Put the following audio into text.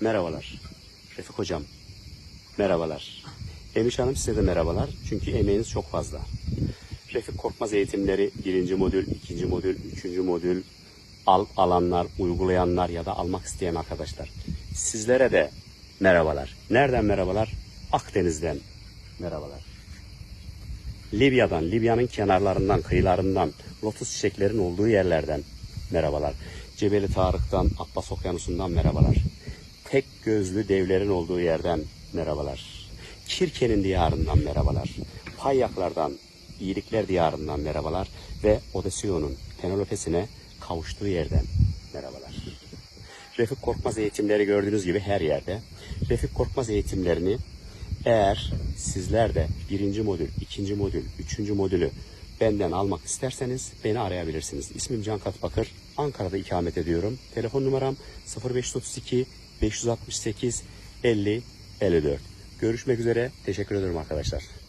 Merhabalar. Refik Hocam. Merhabalar. Emiş Hanım size de merhabalar. Çünkü emeğiniz çok fazla. Refik Korkmaz eğitimleri birinci modül, ikinci modül, üçüncü modül al, alanlar, uygulayanlar ya da almak isteyen arkadaşlar. Sizlere de merhabalar. Nereden merhabalar? Akdeniz'den merhabalar. Libya'dan, Libya'nın kenarlarından, kıyılarından, lotus çiçeklerin olduğu yerlerden merhabalar. Cebeli Tarık'tan, Atlas Okyanusu'ndan merhabalar. Tek gözlü devlerin olduğu yerden merhabalar. Kirke'nin diyarından merhabalar. Payyaklardan, iyilikler diyarından merhabalar. Ve Odysseus'un Penelopes'ine kavuştuğu yerden merhabalar. Refik Korkmaz eğitimleri gördüğünüz gibi her yerde. Refik Korkmaz eğitimlerini eğer sizler de birinci modül, ikinci modül, üçüncü modülü benden almak isterseniz beni arayabilirsiniz. İsmim Can Katbakır. Ankara'da ikamet ediyorum. Telefon numaram 0532 568 50 54. Görüşmek üzere. Teşekkür ederim arkadaşlar.